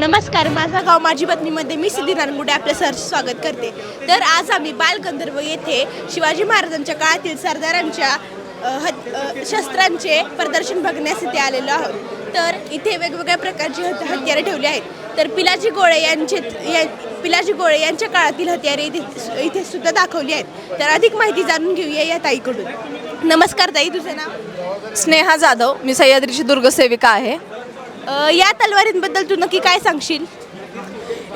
नमस्कार माझा गाव माझी पत्नीमध्ये मी सिद्धी नानगुडे आपल्या सर स्वागत करते. तर आज आम्ही बालगंधर्व येथे शिवाजी महाराजांच्या काळातील सरदारांच्या हत शस्त्रांचे प्रदर्शन बघण्यास इथे आलेलो आहोत. तर इथे वेगवेगळ्या प्रकारची हत्यारे ठेवली आहेत. तर पिलाजी गोळे यांचे या पिलाजी गोळे यांच्या काळातील हत्यारे इथे इथे सुद्धा दाखवली आहेत. तर अधिक माहिती जाणून घेऊया या ताईकडून. नमस्कार ताई तुझं नाव? स्नेहा जाधव मी सह्याद्रीची दुर्गसेविका आहे. अ, या तलवारींबद्दल तू नक्की काय सांगशील?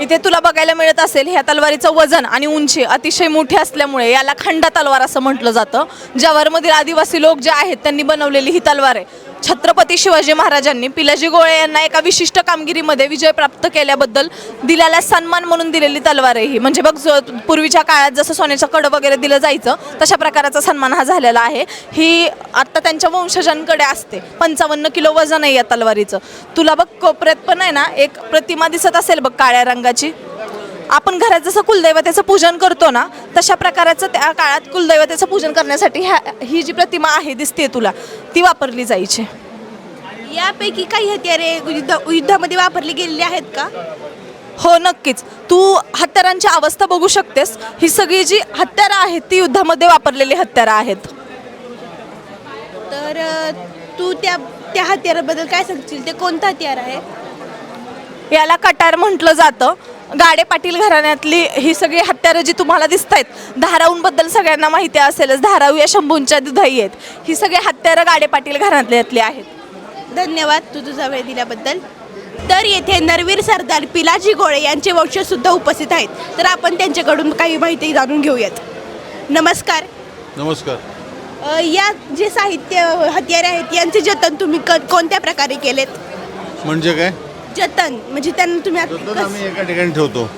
इथे तुला बघायला मिळत असेल ह्या तलवारीचं वजन आणि उंची अतिशय मोठी असल्यामुळे याला खंडा तलवार असं म्हटलं जातं. जवारमधील आदिवासी लोक जे आहेत त्यांनी बनवलेली ही तलवार आहे. छत्रपती शिवाजी महाराजांनी पिलाजी गोळे यांना एका विशिष्ट कामगिरीमध्ये विजय प्राप्त केल्याबद्दल दिलेला सन्मान म्हणून दिलेली तलवार आहे ही म्हणजे बघ जो पूर्वीच्या काळात जसं सोन्याचं कडं वगैरे दिलं जायचं तशा प्रकारचा सन्मान हा झालेला आहे. ही आत्ता त्यांच्या वंशजांकडे असते. पंचावन्न किलो वजन आहे या तलवारीचं. तुला बघ कोपऱ्यात पण आहे ना एक प्रतिमा दिसत असेल बघ काळ्या रंगाची. आपण घरात जसं कुलदैवतेचं पूजन करतो ना तशा प्रकाराचं त्या काळात कुलदैवतेचं पूजन करण्यासाठी ह्या ही जी प्रतिमा आहे दिसते तुला ती वापरली जायची. यापैकी काही हत्यारे युद्ध युद्धामध्ये वापरली गेलेली आहेत का? हो नक्कीच. तू हत्यारांची अवस्था बघू शकतेस. ही सगळी जी हत्यारं आहेत ती युद्धामध्ये वापरलेली हत्यारं आहेत. तर अ, तू त्या त्या हत्याराबद्दल काय सांगशील? ते कोणतं हत्यार आहे? याला कटार म्हटलं जातं. गाडे पाटील घराण्यातली ही सगळी हत्यारं जी तुम्हाला दिसत आहेत धाराऊंबद्दल सगळ्यांना माहिती असेलच. धाराऊ या शंभूंच्या दुधाई आहेत. ही सगळी हत्यारं गाडे पाटील घराण्यातली आहेत. धन्यवाद तू तुझा वेळ दिल्याबद्दल. तर येथे नरवीर सरदार पिलाजी गोळे यांचे वंशज सुद्धा उपस्थित आहेत. तर आपण त्यांच्याकडून काही माहिती जाणून घेऊयात. नमस्कार. नमस्कार. या जे साहित्य हत्यारे आहेत यांचे जतन तुम्ही क कोणत्या प्रकारे केलेत? म्हणजे काय? जतन म्हणजे त्यांना तुम्ही आता जतन कस- आम्ही एका ठिकाणी ठेवतो.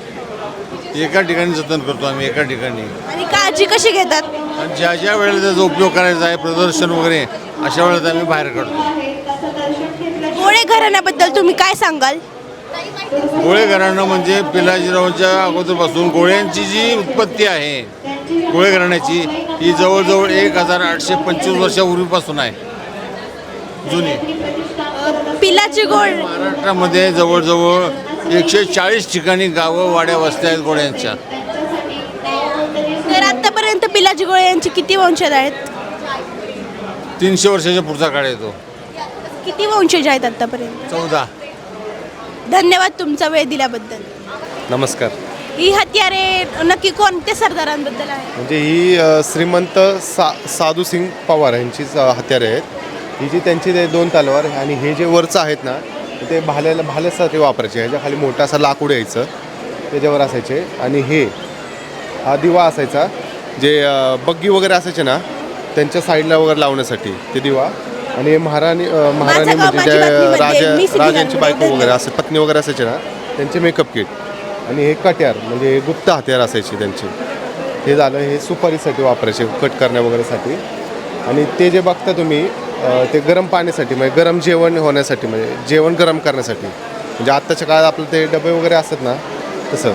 एका ठिकाणी जतन करतो आम्ही एका ठिकाणी. आणि काळजी कशी घेतात? आणि ज्या ज्या वेळेला त्याचा उपयोग करायचा आहे प्रदर्शन वगैरे अशा वेळेला आम्ही बाहेर काढतो. गोळे घराण्याबद्दल तुम्ही काय सांगाल? गोळे घराणं म्हणजे पिलाजीरावांच्या अगोदरपासून गोळ्यांची जी उत्पत्ती आहे गोळे घराण्याची ही जवळजवळ एक हजार आठशे पंचवीस वर्षापूर्वीपासून आहे. जुनी. पिलाची गोळ महाराष्ट्रामध्ये जवळजवळ एकशे चाळीस ठिकाणी गावं वाड्या वस्त्या आहेत गोळ्यांच्या. तर आतापर्यंत पिलाजी गोळे यांचे किती वंशज आहेत? तीनशे वर्षाच्या पुढचा काळ येतो किती वंशज आहेत आतापर्यंत? चौदा. धन्यवाद तुमचा वेळ दिल्याबद्दल. नमस्कार. ही हत्यारे नक्की कोणत्या सरदारांबद्दल आहे म्हणजे ही अ, श्रीमंत सा साधू सिंग पवार यांचीच अ, हत्यारे आहेत. ही जी त्यांची ते दोन तलवार आणि हे जे वरचं आहेत ना ते भाल्याला भाल्यासाठी वापरायचे. ह्याच्या खाली मोठा असा लाकूड यायचं त्याच्यावर असायचे. आणि हे हा दिवा असायचा जे बग्गी वगैरे असायचे ना त्यांच्या साईडला वगैरे लावण्यासाठी ते दिवा. आणि महाराणी महाराणी म्हणजे त्या पत्नीमध्ये राजा राजांची बायको वगैरे. असे पत्नी वगैरे असायचे ना त्यांचे मेकअप किट. आणि हे कट्यार म्हणजे हे गुप्त हत्यार असायचे त्यांचे. हे झालं हे सुपारीसाठी वापरायचे कट करण्या वगैरेसाठी. आणि ते जे बघता तुम्ही ते गरम पाण्यासाठी म्हणजे गरम जेवण होण्यासाठी म्हणजे जेवण गरम करण्यासाठी. म्हणजे आत्ताच्या काळात आपलं ते डबे वगैरे असतात ना तसं.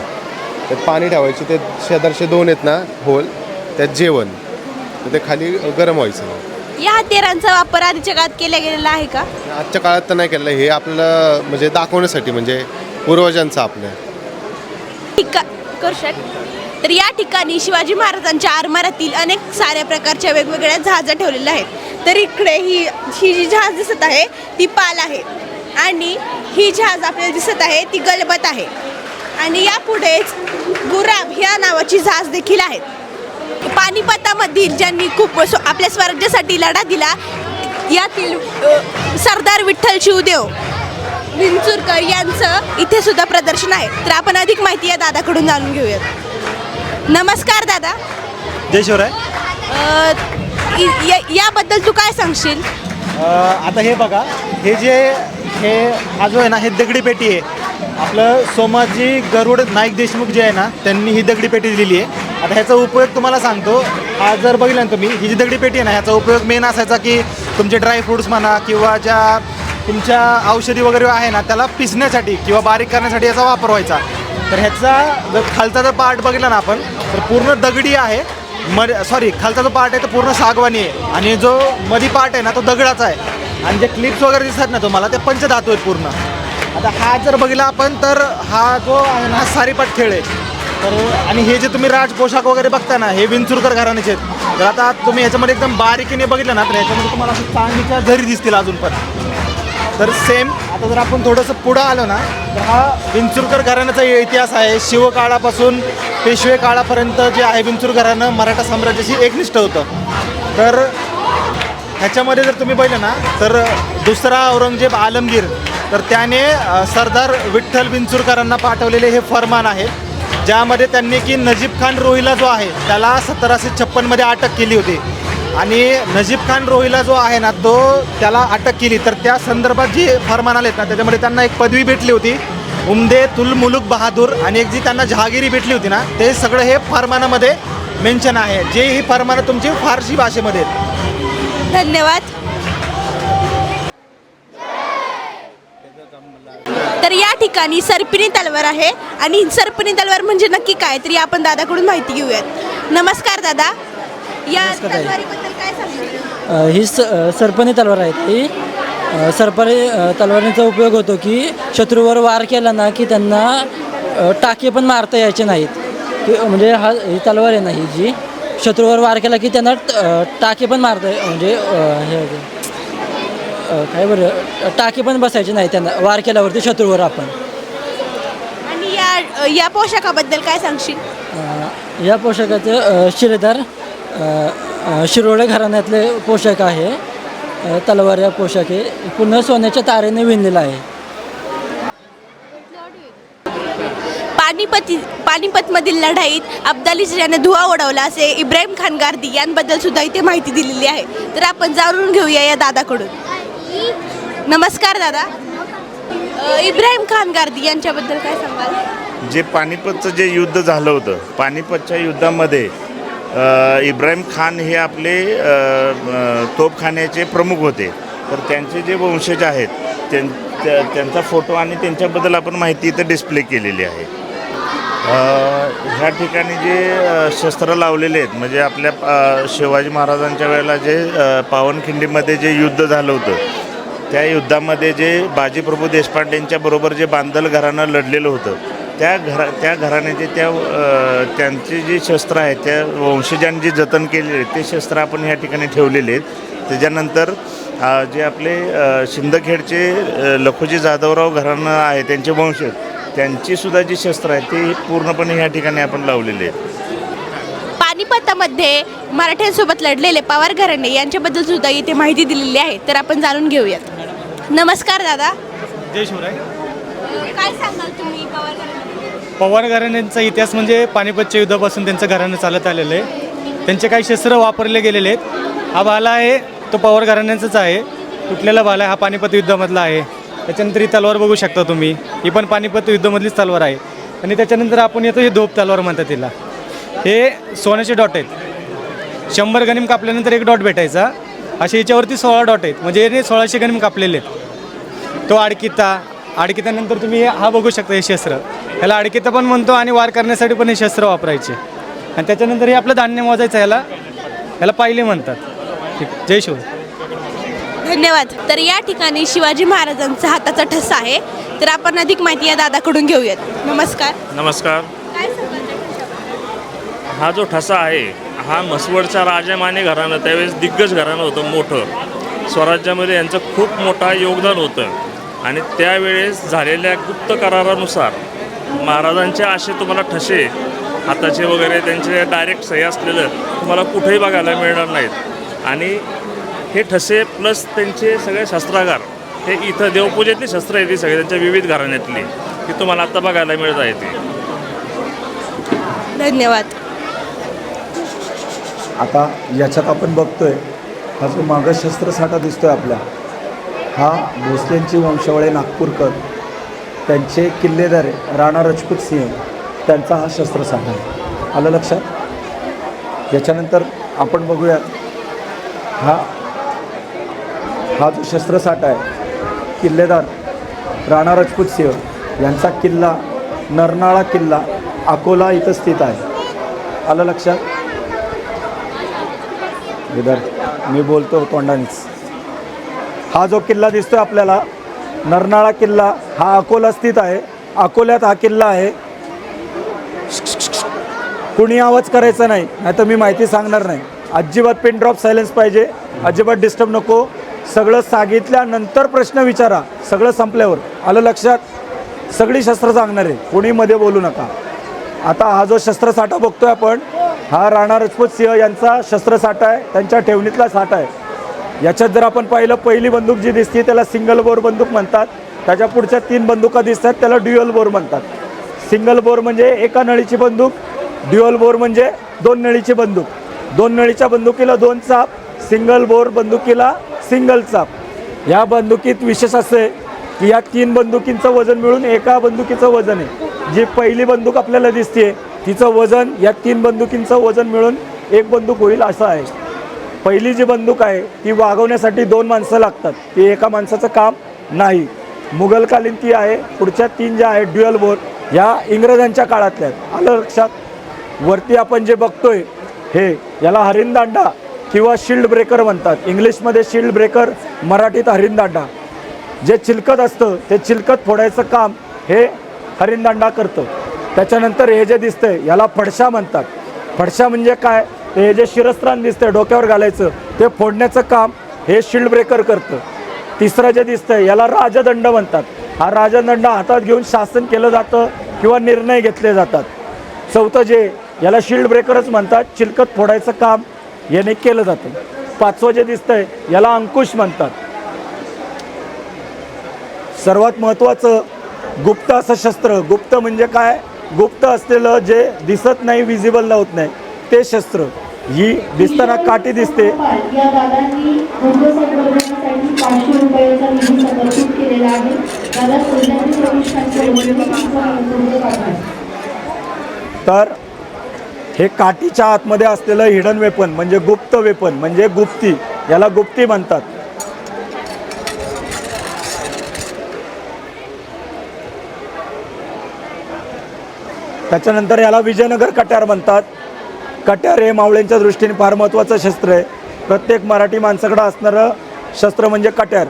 त्यात पाणी ठेवायचे ते शेजारचे दोन आहेत ना होल त्यात जेवण. तर ते खाली गरम व्हायचं. या हत्यारांचा वापर आधीच्या काळात केला गेलेला आहे का? आजच्या काळात तर नाही केलं हे आपल्याला म्हणजे दाखवण्यासाठी म्हणजे पूर्वजांचं आपल्या ठिका करशात तर या ठिकाणी शिवाजी महाराजांच्या आरमारातील अनेक साऱ्या प्रकारच्या वेगवेगळ्या जहाजा ठेवलेल्या आहेत. तर इकडे ही ही जी जहाज दिसत आहे ती पाल आहे. आणि ही जहाज आपल्याला दिसत आहे ती गलबत आहे. आणि यापुढेच गुराब ह्या नावाची जहाज देखील आहेत. पानिपतामधील ज्यांनी खूप आपल्या स्वराज्यासाठी लढा दिला यातील सरदार विठ्ठल शिवदेव विंचुरकर यांचं इथे सुद्धा प्रदर्शन आहे. तर आपण अधिक माहिती या दादाकडून जाणून घेऊयात. नमस्कार दादा. जय शिवराय. अ, इ- या- याबद्दल तू काय सांगशील? अ, आता हे बघा हे जे हे हा जो आहे ना हे दगडी पेटी आहे. आपलं सोमाजी गरुड नाईक देशमुख जे आहे ना त्यांनी ही दगडी पेटी दिलेली आहे. आता ह्याचा उपयोग तुम्हाला सांगतो. हा जर बघितलं ना तुम्ही ही जी दगडी पेटी आहे ना ह्याचा उपयोग मेन असायचा की तुमचे ड्रायफ्रुट्स म्हणा किंवा ज्या तुमच्या औषधी वगैरे आहे ना त्याला पिसण्यासाठी किंवा बारीक करण्यासाठी याचा वापर व्हायचा. तर ह्याचा जर खालचा जर पार्ट बघितला ना आपण तर पूर्ण दगडी आहे. मर सॉरी खालचा जो पार्ट आहे तो पूर्ण सागवानी आहे. आणि जो मधी पार्ट आहे ना तो दगडाचा आहे. आणि जे क्लिप्स वगैरे दिसतात ना तुम्हाला ते पंचधातू आहेत पूर्ण. आता हा जर बघितला आपण तर हा जो आहे ना हा सारीपाट खेळ आहे. तर आणि हे जे तुम्ही राज पोशाख वगैरे बघता ना हे विंचुरकर घराण्याचे आहेत. तर आता तुम्ही ह्याच्यामध्ये एकदम बारीकीने बघितलं ना तर ह्याच्यामध्ये तुम्हाला असं चांदीच्या झरी दिसतील अजून पण. तर सेम आता जर आपण थोडंसं पुढं आलो ना तर हा विंचुरकर घराण्याचा इतिहास आहे. शिवकाळापासून पेशवे काळापर्यंत जे आहे विंचूर घराणं मराठा साम्राज्याशी एकनिष्ठ होतं. तर ह्याच्यामध्ये जर तुम्ही पाहिलं ना तर दुसरा औरंगजेब आलमगीर तर त्याने सरदार विठ्ठल विंचुरकरांना पाठवलेले हे फरमान आहे ज्यामध्ये त्यांनी की नजीब खान रोहिला जो आहे त्याला सतराशे छप्पनमध्ये अटक केली होती. आणि नजीब खान रोहिला जो आहे ना तो त्याला अटक केली. तर त्या संदर्भात जी फरमान आलेत ना त्याच्यामध्ये त्यांना एक पदवी भेटली होती. उमदे तुल मुलुक बहादूर आणि एक जी त्यांना जहागिरी भेटली होती ना ते सगळं हे फरमानामध्ये मेन्शन आहे. जे ही फरमानं तुमची फारसी भाषेमध्ये आहेत. धन्यवाद. तर या ठिकाणी सरपिणी तलवार आहे आणि सरपिणी तलवार म्हणजे नक्की काय? तरी आपण दादाकडून माहिती घेऊयात. नमस्कार दादा. या. तलवारीबद्दल काय ही स सरपणी तलवार आहे अ, सरपणी अ, तलवारीचा उपयोग होतो की शत्रूवर वार केला ना की त्यांना अ, टाके पण मारता यायचे नाहीत. की म्हणजे हा ही तलवार आहे ना ही जी शत्रूवर वार केला की त्यांना अ, टाके पण मारता म्हणजे अ, हे अ, काय बरं टाके पण बसायचे नाही त्यांना वार केल्यावरती शत्रूवर आपण. आणि या या पोशाखाबद्दल काय सांगशील? अ, या पोशाखाचं अ, शिलेदार अ, अ, शिरोळे घराण्यातले पोशाख आहे. तलवार या पोशाख आहे. पूर्ण सोन्याच्या तारेने विणलेला आहे. पानिपती पानिपतमधील लढाईत अब्दाली याने धुवा उडवला असे इब्राहिम खान गार्दी यांबद्दल सुद्धा इथे माहिती दिलेली आहे. तर आपण जाणून घेऊया या दादाकडून. नमस्कार दादा. इब्राहिम खान गार्दी यांच्याबद्दल काय सांगाल? जे पानिपतचं जे युद्ध झालं होतं पानिपतच्या युद्धामध्ये इब्राहिम खान हे आपले तोपखान्याचे तोफखान्याचे प्रमुख होते. तर त्यांचे जे वंशज आहेत त्यां त्या- त्यांचा फोटो आणि त्यांच्याबद्दल आपण माहिती इथं डिस्प्ले केलेली आहे. ह्या ठिकाणी जे शस्त्र लावलेले आहेत म्हणजे आपल्या शिवाजी महाराजांच्या वेळेला जे पावनखिंडीमध्ये जे युद्ध झालं होतं त्या युद्धामध्ये जे बाजीप्रभू देशपांडेंच्या बरोबर जे बांदल घराणं लढलेलं होतं त्या घरा त्या घराण्याचे त्या त्यांचे जे शस्त्र आहेत त्या वंशजांनी जे जतन केलेले आहेत ते शस्त्र आपण ह्या ठिकाणी ठेवलेले आहेत. त्याच्यानंतर जे आपले शिंदखेडचे लखोजी जाधवराव घराणं आहे त्यांचे वंशज त्यांची सुद्धा जी शस्त्र आहेत ती पूर्णपणे ह्या ठिकाणी आपण लावलेली आहेत. पानिपतामध्ये मराठ्यांसोबत लढलेले पवार घराणे यांच्याबद्दल सुद्धा इथे माहिती दिलेली आहे तर आपण जाणून घेऊयात. नमस्कार दादा. जय शिवराय. काय सांगाल तुम्ही पवार घराणे पवार घराण्यांचा इतिहास म्हणजे पानिपतच्या युद्धापासून त्यांचं घराणं चालत आलेलं आहे. त्यांचे काही शस्त्र वापरले गेलेले आहेत. हा भाला आहे तो पवार घराण्यांचाच आहे. तुटलेला भाला आहे हा पानिपत युद्धामधला आहे. त्याच्यानंतर ही तलवार बघू शकता तुम्ही. ही पण पानिपत युद्धामधलीच तलवार आहे. आणि त्याच्यानंतर आपण येतो हे धोप तलवार म्हणतात तिला. हे सोन्याचे डॉट आहेत. शंभर गणिम कापल्यानंतर एक डॉट भेटायचा. असे याच्यावरती सोळा डॉट आहेत. म्हणजे याने सोळाशे गणिम कापलेले आहेत. तो आडकिता आडकितानंतर तुम्ही हे- बघू शकता हे शस्त्र. ह्याला आडकिता पण म्हणतो आणि वार करण्यासाठी पण हे शस्त्र वापरायचे. आणि त्याच्यानंतर हे आपलं धान्य मोजायचं ह्याला. ह्याला पाहिले म्हणतात. ठीक. जय शिव. धन्यवाद. तर या ठिकाणी शिवाजी महाराजांचा हाताचा ठसा आहे. तर आपण अधिक माहिती या दादाकडून घेऊयात. नमस्कार. नमस्कार. काय? हा जो ठसा आहे हा म्हसवडचा राजामाने घराणं त्यावेळेस दिग्गज घराणं होतं मोठं. स्वराज्यामध्ये यांचं खूप मोठा योगदान होतं. आणि त्यावेळेस झालेल्या गुप्त करारानुसार महाराजांचे असे तुम्हाला ठसे हाताचे वगैरे त्यांचे डायरेक्ट सही असलेलं तुम्हाला कुठेही बघायला मिळणार नाहीत. आणि हे ठसे प्लस त्यांचे सगळे शस्त्रागार हे इथं देवपूजेतली शस्त्र आहेत ती सगळे त्यांच्या विविध घराण्यातली ती तुम्हाला आत्ता बघायला मिळत आहे ती. धन्यवाद. आता याच्यात आपण बघतोय हा जो मागं शस्त्रसाठा दिसतोय आपला हा भोसलेंची वंशावळे नागपूरकर त्यांचे किल्लेदार राणा रजपूत सिंह त्यांचा हा शस्त्रसाठा आहे. आलं लक्षात? याच्यानंतर आपण बघूया हा हा जो शस्त्रसाठा आहे किल्लेदार राणा रजपूत सिंह यांचा किल्ला नरनाळा किल्ला अकोला इथं स्थित आहे. आलं लक्षात? विदर्भ मी बोलतो तोंडानेच. हा जो किल्ला दिसतोय आपल्याला नरनाळा किल्ला हा अकोला स्थित आहे. अकोल्यात हा किल्ला आहे. कुणी आवाज करायचा नाही नाहीतर मी माहिती सांगणार नाही. अजिबात पिन ड्रॉप सायलेन्स पाहिजे. अजिबात डिस्टर्ब नको. सगळं सांगितल्यानंतर प्रश्न विचारा. सगळं संपल्यावर. आलं लक्षात? सगळी शस्त्र सांगणार आहे. कोणी मध्ये बोलू नका. आता हा जो शस्त्रसाठा बघतोय आपण हा राणा राजपूत सिंह यांचा शस्त्रसाठा आहे. त्यांच्या ठेवणीतला साठा आहे. याच्यात जर आपण पाहिलं पहिली बंदूक जी दिसते त्याला सिंगल बोर बंदूक म्हणतात. त्याच्या पुढच्या तीन बंदुका दिसतात त्याला ड्युअल बोर म्हणतात. सिंगल बोर म्हणजे एका नळीची बंदूक ड्युअल बोर म्हणजे दोन नळीची बंदूक. दोन नळीच्या बंदुकीला दोन चाप सिंगल बोर बंदुकीला सिंगल चाप. ह्या बंदुकीत विशेष असे की या तीन बंदुकींचं वजन मिळून एका बंदुकीचं वजन आहे. जी पहिली बंदूक आपल्याला दिसते तिचं वजन या तीन बंदुकींचं वजन मिळून एक बंदूक होईल असं आहे. पहिली जी बंदूक आहे ती वागवण्यासाठी दोन माणसं लागतात. ती एका माणसाचं काम नाही. मुघलकालीन ती आहे पुढच्या तीन ज्या आहेत ड्युअल बोर ह्या इंग्रजांच्या काळातल्या आहेत. आलं लक्षात? वरती आपण जे बघतोय हे याला हरिणदांडा किंवा शिल्ड ब्रेकर म्हणतात. इंग्लिशमध्ये शिल्ड ब्रेकर मराठीत हरिणदांडा. जे चिलकत असतं ते चिलकत फोडायचं काम हे हरिणदांडा करतं. त्याच्यानंतर हे जे दिसतंय याला फडशा म्हणतात. फडशा म्हणजे काय? ते हे जे शिरस्त्राण दिसतंय डोक्यावर घालायचं ते फोडण्याचं काम हे शिल्ड ब्रेकर करतं. तिसरं जे दिसतंय याला राजदंड म्हणतात. हा राजदंड हातात घेऊन शासन केलं जातं किंवा निर्णय घेतले जातात. चौथं जे याला शिल्ड ब्रेकरच म्हणतात चिलकत फोडायचं काम याने केलं जातं. पाचवं जे दिसतंय याला अंकुश म्हणतात. सर्वात महत्त्वाचं गुप्त असं शस्त्र. गुप्त म्हणजे काय? गुप्त असलेलं जे दिसत नाही विजिबल होत नाही. ते शस्त्र ही दिसताना काठी दिसते. तर हे काठीच्या आतमध्ये असलेलं हिडन वेपन म्हणजे गुप्त वेपन म्हणजे गुप्ती याला गुप्ती म्हणतात. त्याच्यानंतर याला विजयनगर कट्यार म्हणतात. कट्यार हे मावळ्यांच्या दृष्टीने फार महत्त्वाचं शस्त्र आहे. प्रत्येक मराठी माणसाकडं असणारं शस्त्र म्हणजे कट्यार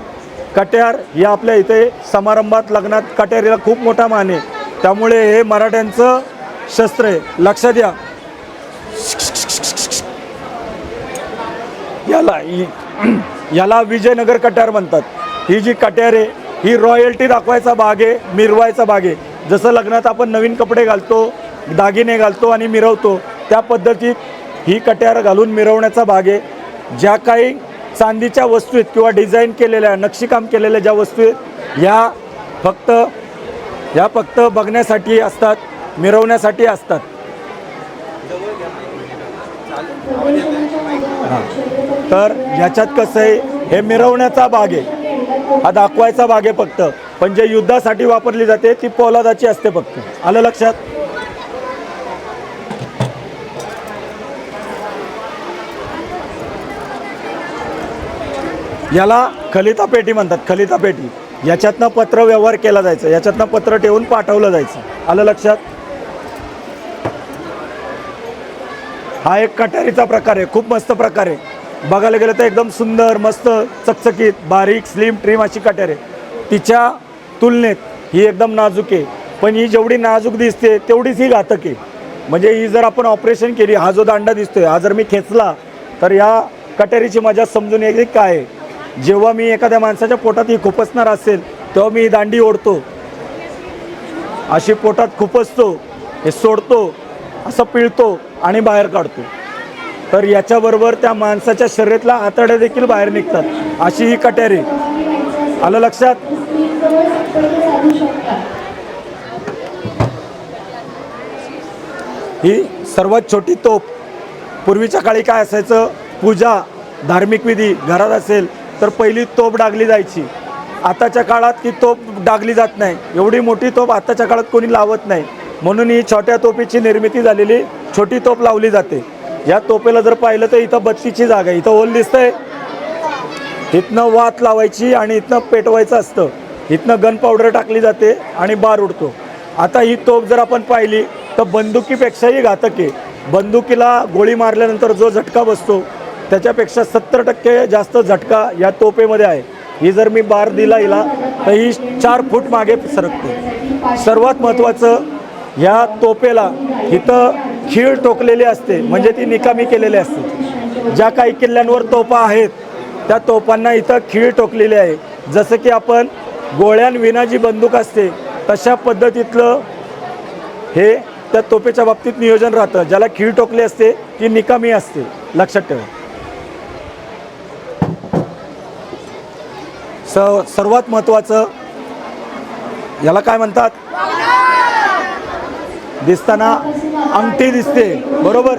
कट्यार हे आपल्या इथे समारंभात लग्नात कट्यारीला खूप मोठा मान आहे. त्यामुळे हे मराठ्यांचं शस्त्र आहे. लक्षात घ्या याला याला विजयनगर कट्यार म्हणतात. ही जी कट्यार आहे ही रॉयल्टी दाखवायचा भाग आहे मिरवायचा भाग आहे. जसं लग्नात आपण नवीन कपडे घालतो दागिने घालतो आणि मिरवतो त्या पद्धतीत ही कट्यार घालून मिरवण्याचा भाग आहे. ज्या काही चांदीच्या वस्तू आहेत किंवा डिझाईन केलेल्या नक्षीकाम केलेल्या ज्या वस्तू आहेत ह्या फक्त ह्या फक्त बघण्यासाठी असतात मिरवण्यासाठी असतात. हां. तर ह्याच्यात कसं आहे हे मिरवण्याचा भाग आहे. हा दाखवायचा भाग आहे फक्त. पण जे युद्धासाठी वापरली जाते ती पोलादाची असते फक्त. आलं लक्षात? याला खलिता पेटी म्हणतात खलिता पेटी. याच्यातनं पत्र व्यवहार केला जायचं. याच्यातनं पत्र ठेवून पाठवलं जायचं. आलं लक्षात? हा एक कटारीचा प्रकार आहे. खूप मस्त प्रकार आहे. बघायला गेलं तर एकदम सुंदर मस्त चकचकीत बारीक स्लिम ट्रीम अशी कट्यार आहे. तिच्या तुलनेत ही एकदम नाजूक आहे. पण ही जेवढी नाजूक दिसते तेवढीच ही घातक आहे. म्हणजे ही जर आपण ऑपरेशन केली हा जो दांडा दिसतोय हा जर मी खेचला तर या कटेरीची मजा समजून येते काय आहे? जेव्हा मी एखाद्या माणसाच्या पोटात ही खुपसणार असेल तेव्हा मी ही दांडी ओढतो. अशी पोटात खुपसतो हे सोडतो असं पिळतो आणि बाहेर काढतो. तर याच्याबरोबर त्या माणसाच्या शरीरातल्या आतड्या देखील बाहेर निघतात. अशी ही कट्यारी आलं लक्षात? ही सर्वात छोटी तोप. पूर्वीच्या काळी काय असायचं? पूजा धार्मिक विधी घरात असेल तर पहिली तोप डागली जायची. आताच्या काळात ती तोप डागली जात नाही. एवढी मोठी तोप आताच्या काळात कोणी लावत नाही. म्हणून ही छोट्या तोपीची निर्मिती झालेली छोटी तोप लावली जाते. या तोपेला जर पाहिलं तर इथं बत्तीची जागा आहे. इथं ओल दिसतंय. इथनं वात लावायची आणि इथनं पेटवायचं असतं. इथनं गन पावडर टाकली जाते आणि बार उडतो. आता ही तोप जर आपण पाहिली तर बंदुकीपेक्षाही घातक आहे. बंदुकीला गोळी मारल्यानंतर जो झटका बसतो त्याच्यापेक्षा सत्तर टक्के जास्त झटका या तोपेमध्ये आहे. ही जर मी बार दिला हिला तर ही चार फूट मागे सरकते. सर्वात महत्त्वाचं ह्या तोपेला इथं खीळ टोकलेली असते. म्हणजे ती निकामी केलेली असते. ज्या काही किल्ल्यांवर तोपा आहेत त्या तोपांना इथं खीळ टोकलेली आहे. जसं की आपण गोळ्यांविना जी बंदूक असते तशा पद्धतीतलं हे त्या तोपेच्या बाबतीत नियोजन राहतं. ज्याला खीळ टोकली असते ती निकामी असते. लक्षात ठेवा. स सर्वात महत्त्वाचं याला काय म्हणतात? दिसताना अंगठी दिसते. बरोबर?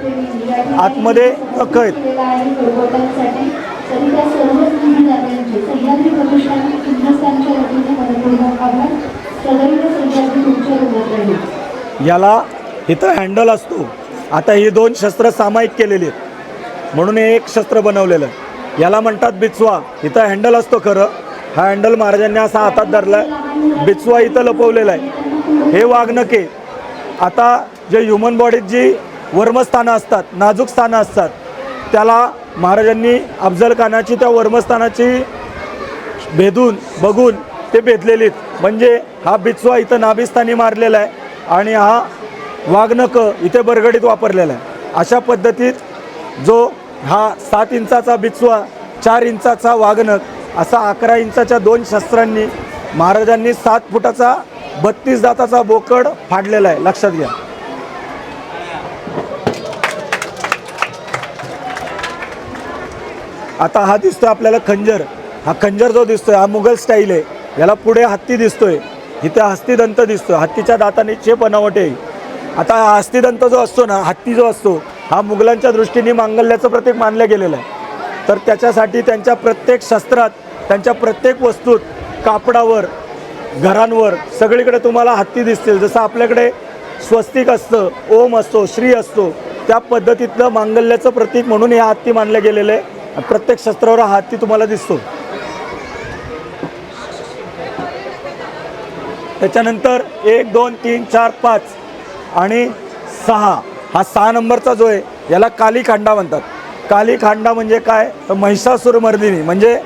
आतमध्ये नख आहेत. याला इथं हँडल असतो. आता ही दोन शस्त्र सामायिक केलेली आहेत. म्हणून हे एक शस्त्र बनवलेलं याला म्हणतात बिचवा. इथं हँडल असतो खरं. हा हँडल महाराजांनी असा हातात धरला. आहे बिचवा इथं लपवलेला आहे. हे वाघनके आता जे ह्युमन बॉडीत जी वर्मस्थानं असतात नाजूक स्थानं असतात त्याला महाराजांनी अफजल खानाची त्या वर्मस्थानाची भेदून बघून ते भेदलेलीत. आहेत म्हणजे हा बिचवा इथं नाभिस्थानी मारलेला आहे आणि हा वाघनक इथे बरगडीत वापरलेला आहे. अशा पद्धतीत जो हा सात इंचाचा बिचवा चार इंचाचा वाघनक असा अकरा इंचाच्या दोन शस्त्रांनी महाराजांनी सात फुटाचा बत्तीस दाताचा बोकड फाडलेला आहे. लक्षात घ्या. आता हा दिसतोय आपल्याला खंजर. हा खंजर जो दिसतोय हा मुघल स्टाईल आहे. याला पुढे हत्ती दिसतोय. इथे हस्तिदंत दिसतोय. हत्तीच्या दाताने चे बनावट आहे. आता हा हस्तिदंत जो असतो ना हत्ती जो असतो हा मुघलांच्या दृष्टीने मांगल्याचं प्रतीक मानलं गेलेलं आहे. तर त्याच्यासाठी त्यांच्या प्रत्येक शस्त्रात त्यांच्या प्रत्येक वस्तूत कापडावर घरांवर सगळीकडे तुम्हाला हत्ती दिसतील. जसं आपल्याकडे स्वस्तिक असतं ओम असतो श्री असतो त्या पद्धतीतलं मांगल्याचं प्रतीक म्हणून हे हत्ती मानलं गेलेलं आहे. प्रत्येक शस्त्रावर हा हत्ती तुम्हाला दिसतो. त्याच्यानंतर एक दोन तीन चार पाच आणि सहा. हा सहा नंबरचा जो आहे याला काली खांडा म्हणतात. काली खांडा म्हणजे काय? तर महिषासूर मर्दिनी. म्हणजे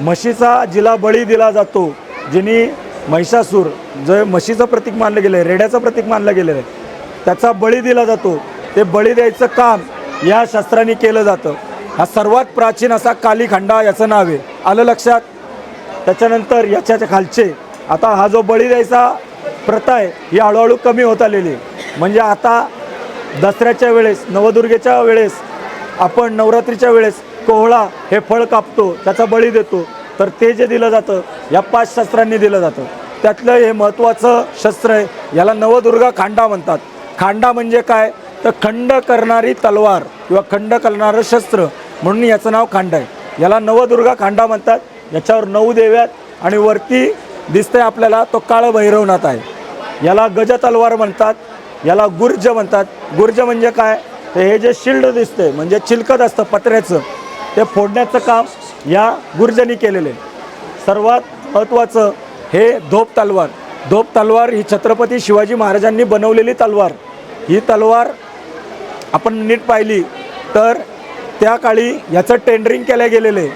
म्हशीचा जिला बळी दिला जातो जिनी महिषासूर जे म्हशीचं प्रतीक मानलं गेलं आहे रेड्याचं प्रतीक मानलं गेलेलं आहे त्याचा बळी दिला जातो. ते बळी द्यायचं काम या शस्त्राने केलं जातं. हा सर्वात प्राचीन असा कालीखंडा याचं नाव आहे. आलं लक्षात? त्याच्यानंतर याच्या खालचे आता हा जो बळी द्यायचा प्रथा आहे ही हळूहळू कमी होत आलेली म्हणजे आता दसऱ्याच्या वेळेस नवदुर्गेच्या वेळेस आपण नवरात्रीच्या वेळेस कोहळा हे फळ कापतो त्याचा बळी देतो तर ते जे दिलं जातं या पाच शस्त्रांनी दिलं जातं. त्यातलं हे महत्त्वाचं शस्त्र आहे याला नवदुर्गा खांडा म्हणतात. खांडा म्हणजे काय? तर खंड करणारी तलवार किंवा खंड करणारं शस्त्र म्हणून याचं नाव खांडा आहे. याला नवदुर्गा खांडा म्हणतात. याच्यावर नऊ देव्यात आणि वरती दिसतंय आपल्याला तो काळ भैरवनाथ आहे. याला गज तलवार म्हणतात याला गुर्ज म्हणतात. गुर्ज म्हणजे काय? तर हे जे शिल्ड दिसतंय म्हणजे चिलकत असतं पत्र्याचं ते फोडण्याचं काम या गुरुजांनी केलेलं आहे. सर्वात महत्त्वाचं हे धोप तलवार. धोप तलवार ही छत्रपती शिवाजी महाराजांनी बनवलेली तलवार. ही तलवार आपण नीट पाहिली तर त्या काळी याचं टेंडरिंग केलं गेलेलं आहे.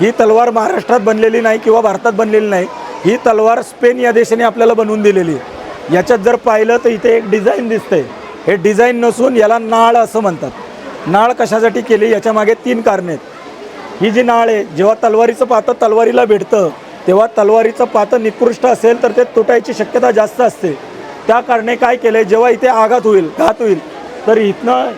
ही तलवार महाराष्ट्रात बनलेली नाही किंवा भारतात बनलेली नाही ही तलवार स्पेन या देशाने आपल्याला बनवून दिलेली आहे. याच्यात जर पाहिलं तर इथे एक डिझाईन दिसतंय. हे डिझाईन नसून याला नाळ असं म्हणतात. नाळ कशासाठी केली? याच्यामागे तीन कारणे आहेत. ही जी नाळ आहे जेव्हा तलवारीचं पातं तलवारीला भेटतं तेव्हा तलवारीचं पातं निकृष्ट असेल तर ते तुटायची शक्यता जास्त असते. त्या कारणे काय केलं आहे जेव्हा इथे आघात होईल घात होईल तर इथनं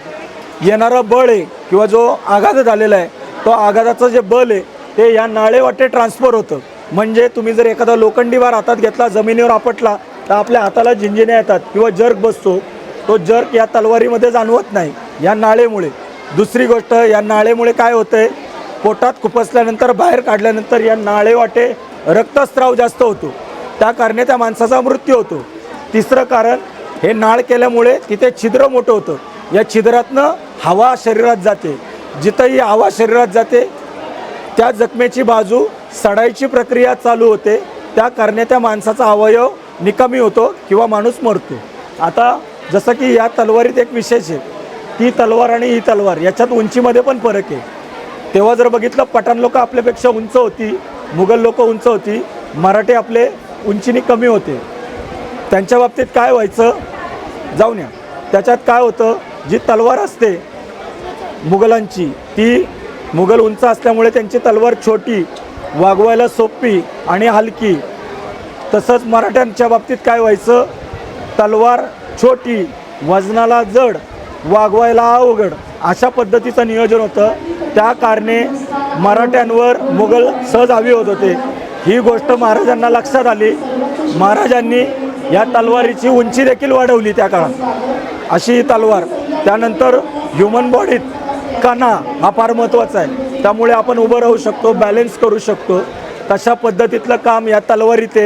येणारं बळ आहे किंवा जो आघात झालेला आहे तो आघाताचं जे बल आहे ते या नाळेवाटे ट्रान्सफर होतं. म्हणजे तुम्ही जर एखादा लोखंडी वार हातात घेतला जमिनीवर आपटला तर आपल्या हाताला झिंजिण्या येतात किंवा जर्क बसतो. तो जर्क या तलवारीमध्ये जाणवत नाही या नाळेमुळे. दुसरी गोष्ट या नाळेमुळे काय होतं आहे पोटात खुपसल्यानंतर बाहेर काढल्यानंतर या नाळेवाटे रक्तस्राव जास्त होतो. त्या कारणे त्या माणसाचा मृत्यू होतो. तिसरं कारण हे नाळ केल्यामुळे तिथे छिद्र मोठं होतं. या छिद्रातनं हवा शरीरात जाते. जिथंही हवा शरीरात जाते त्या जखमेची बाजू सडायची प्रक्रिया चालू होते. त्या कारणे त्या माणसाचा अवयव निकामी होतो किंवा माणूस मरतो. आता जसं की या तलवारीत एक विशेष आहे ती तलवार आणि ही तलवार याच्यात उंचीमध्ये पण फरक आहे. तेव्हा जर बघितलं पठाण लोक आपल्यापेक्षा उंच होती मुघल लोक उंच होती मराठी आपले उंचीने कमी होते. त्यांच्या बाबतीत काय व्हायचं जाऊन या. त्याच्यात काय होतं जी तलवार असते मुघलांची ती मुघल उंच असल्यामुळे त्यांची तलवार छोटी वागवायला सोपी आणि हलकी. तसंच मराठ्यांच्या बाबतीत काय व्हायचं तलवार छोटी वजनाला जड वागवायला अवघड अशा पद्धतीचं नियोजन होतं. त्या कारणे मराठ्यांवर मुघल सहज हवी होत होते. ही गोष्ट महाराजांना लक्षात आली. महाराजांनी या तलवारीची उंची देखील वाढवली त्या काळात. अशी ही तलवार. त्यानंतर ह्युमन बॉडीत कणा हा फार महत्त्वाचा आहे. त्यामुळे आपण उभं राहू शकतो बॅलेन्स करू शकतो. तशा पद्धतीतलं काम या तलवारीत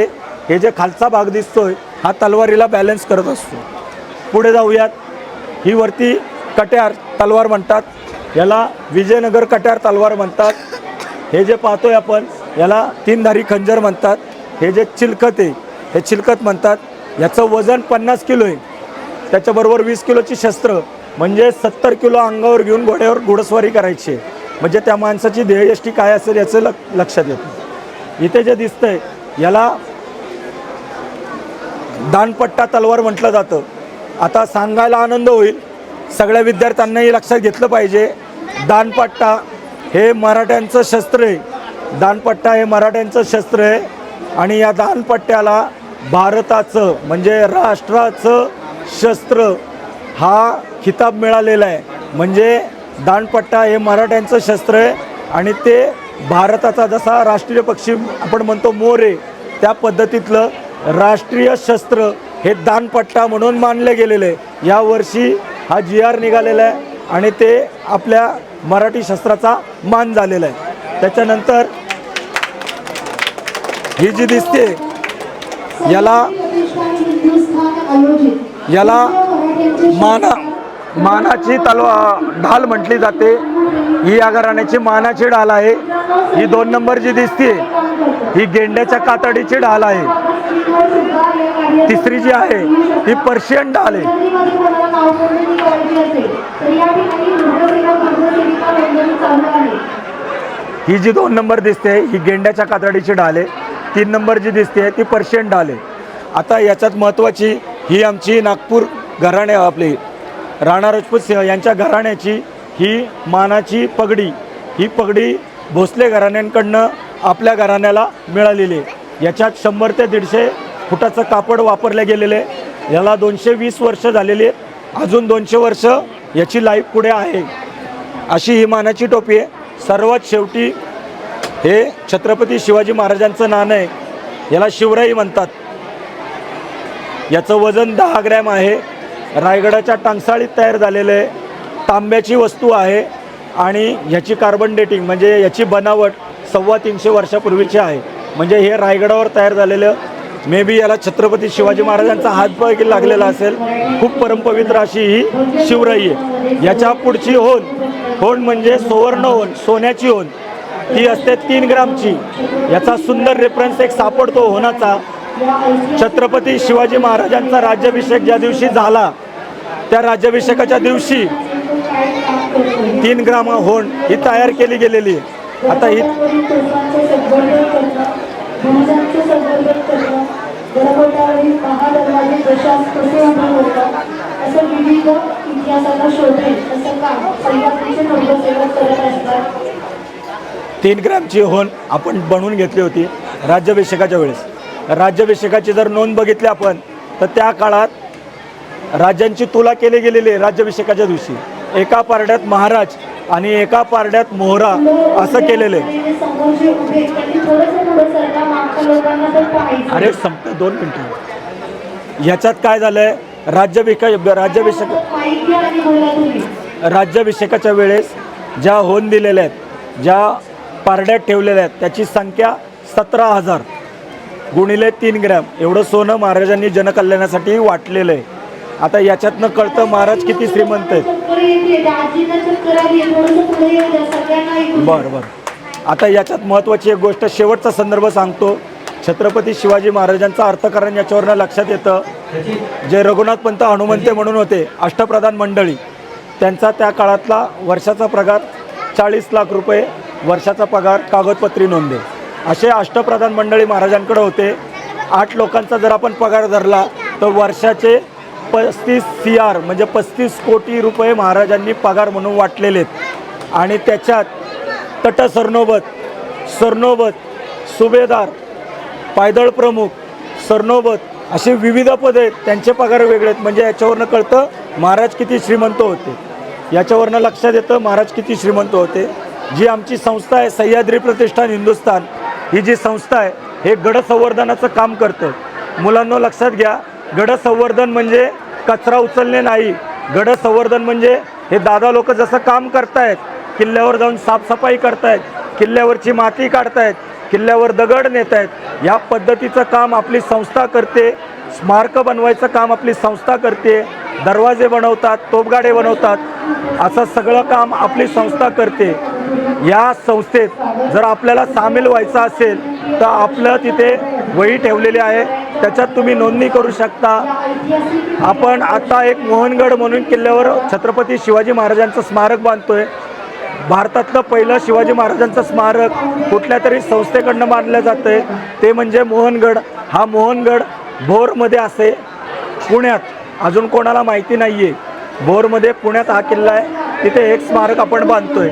हे जे खालचा भाग दिसतोय हा तलवारीला बॅलेन्स करत असतो. पुढे जाऊयात. ही वरती कट्यार तलवार म्हणतात. याला विजयनगर कट्यार तलवार म्हणतात. हे जे पाहतोय आपण याला तीनधारी खंजर म्हणतात. हे जे चिलखत आहे हे चिलखत म्हणतात. याचं वजन पन्नास किलो आहे. त्याच्याबरोबर वीस किलोची शस्त्र म्हणजे सत्तर किलो अंगावर घेऊन घोड्यावर घोडस्वारी करायची आहे. म्हणजे त्या माणसाची ध्येयष्टी काय असेल याचं लक लक्षात येतं. इथे जे दिसतंय याला दानपट्टा तलवार म्हटलं जातं. आता सांगायला आनंद होईल. सगळ्या विद्यार्थ्यांनाही लक्षात घेतलं पाहिजे. दानपट्टा हे मराठ्यांचं शस्त्र आहे. दानपट्टा हे मराठ्यांचं शस्त्र आहे. आणि या दानपट्ट्याला भारताचं म्हणजे राष्ट्राचं शस्त्र हा खिताब मिळालेला आहे. म्हणजे दानपट्टा हे मराठ्यांचं शस्त्र आहे. आणि ते भारताचा जसा राष्ट्रीय पक्षी आपण म्हणतो मोर आहे त्या पद्धतीतलं राष्ट्रीय शस्त्र हे दानपट्टा म्हणून मानले गेलेले. आहे यावर्षी हा जी आर निघालेला आहे आणि ते आपल्या मराठी शस्त्राचा मान झालेला आहे. त्याच्यानंतर ही जी दिसते याला याला माना मानाची तलवा ढाल म्हटली जाते. ही या घराण्याची मानाची ढाल आहे. ही दोन नंबर जी दिसते ही गेंड्याच्या कातडीची ढाल आहे. तिसरी जी आहे ही पर्शियन ढाल आहे. ही जी दोन नंबर दिसते ही गेंड्याच्या कातडीची ढाल आहे. तीन नंबर जी दिसते ती पर्शियन ढाल आहे. आता याच्यात महत्त्वाची ही आमची नागपूर घराणे आपली राणा राजपूत सिंह यांच्या घराण्याची ही मानाची पगडी ही पगडी भोसले घराण्यांकडनं आपल्या घराण्याला मिळालेली आहे. याच्यात शंभर ते दीडशे फुटाचं कापड वापरले गेलेलं आहे. याला दोनशे वीस वर्ष झालेली आहेत अजून दोनशे वर्ष याची लाईफ पुढे आहे. अशी ही मानाची टोपी आहे. सर्वात शेवटी हे छत्रपती शिवाजी महाराजांचं नाणं आहे. याला शिवराई म्हणतात. याचं वजन दहा ग्रॅम आहे. रायगडाच्या टांगसाळीत तयार झालेलं आहे. तांब्याची वस्तू आहे आणि ह्याची कार्बन डेटिंग म्हणजे याची बनावट सव्वा तीनशे वर्षापूर्वीची आहे. म्हणजे हे रायगडावर तयार झालेलं मे बी याला छत्रपती शिवाजी महाराजांचा हातपाय लागलेला असेल खूप परमपवित्र अशी ही शिवराई आहे. याच्या पुढची होन होन म्हणजे सुवर्ण होन सोन्याची होन ती असते तीन ग्रामची. याचा सुंदर रेफरन्स एक सापडतो होनाचा छत्रपती शिवाजी महाराजांचा राज्याभिषेक ज्या दिवशी झाला त्या राज्याभिषेकाच्या दिवशी तीन ग्राम होण ही तयार केली गेलेली. आहे आता ही तीन ग्रामची होण आपण बनवून घेतली होती राज्याभिषेकाच्या वेळेस. राज्याभिषेकाची जर नोंद बघितली आपण तर त्या काळात राज्यांची तुला केली गेलेली आहे राज्याभिषेकाच्या दिवशी. एका पारड्यात महाराज आणि एका पारड्यात मोहरा असं केलेलं आहे. अरे संप दोन मिनटं. ह्याच्यात काय झालंय? राज्याभिषेक राज्याभिषेक राज्याभिषेकाच्या वेळेस ज्या होऊन दिलेल्या आहेत ज्या पारड्यात ठेवलेल्या आहेत त्याची संख्या सतरा हजार गुणिले तीन ग्रॅम. एवढं सोनं महाराजांनी जनकल्याणासाठी वाटलेलं आहे. आता याच्यातनं कळतं महाराज किती श्रीमंत आहेत. बरं बरं. आता याच्यात महत्त्वाची एक गोष्ट शेवटचा संदर्भ सांगतो. छत्रपती शिवाजी महाराजांचा अर्थकारण याच्यावरनं लक्षात येतं. जे रघुनाथ पंत हनुमंते म्हणून होते अष्टप्रधान मंडळी त्यांचा त्या काळातला वर्षाचा पगार चाळीस लाख रुपये वर्षाचा पगार कागदपत्री नोंदे. असे अष्टप्रधान मंडळी महाराजांकडे होते. आठ लोकांचा जर आपण पगार धरला तर वर्षाचे पस्तीस सी आर म्हणजे पस्तीस कोटी रुपये महाराजांनी पगार म्हणून वाटलेले आहेत आणि त्याच्यात तट सरनोबत सरनोबत सुभेदार पायदळ प्रमुख सरनोबत असे विविध पदे आहेत. त्यांचे पगार वेगळे आहेत. म्हणजे याच्यावरनं कळतं महाराज किती श्रीमंत होते. याच्यावरनं लक्षात येतं महाराज किती श्रीमंत होते. जी आमची संस्था आहे सह्याद्री प्रतिष्ठान हिंदुस्थान ही जी संस्था आहे हे गड संवर्धनाचं काम करतं. मुलांना लक्षात घ्या गड संवर्धन म्हणजे कचरा उचलणे नाही. गड संवर्धन म्हणजे हे दादा लोक जसं काम करतायत किल्ल्यावर जाऊन साफसफाई करतायत किल्ल्यावरची माती काढतायत किल्ल्यावर दगड नेत आहेत या पद्धतीचं काम आपली संस्था करते स्मारकं बनवायचं काम आपली संस्था करते दरवाजे बनवतात तोपगाडे बनवतात असं सगळं काम आपली संस्था करते. या संस्थेत जर आपल्याला सामील व्हायचं असेल तर आपलं तिथे वही ठेवलेली आहे. त्याच्यात तुम्ही नोंदणी करू शकता. आपण आता एक मोहनगड म्हणून किल्ल्यावर छत्रपती शिवाजी महाराजांचं स्मारक बांधतोय. भारतातलं पहिलं शिवाजी महाराजांचं स्मारक कुठल्या तरी संस्थेकडनं बांधलं जातं आहे ते म्हणजे मोहनगड. हा मोहनगड भोरमध्ये असे पुण्यात अजून कोणाला माहिती नाही आहे भोरमध्ये पुण्यात हा किल्ला आहे. तिथे एक स्मारक आपण बांधतोय.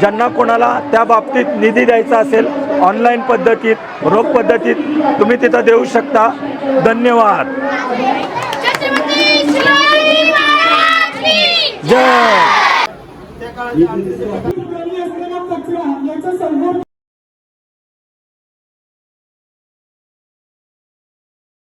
ज्यांना कोणाला त्या बाबतीत निधी द्यायचा असेल ऑनलाईन पद्धतीत रोख पद्धतीत तुम्ही तिथं देऊ शकता. धन्यवाद. जय!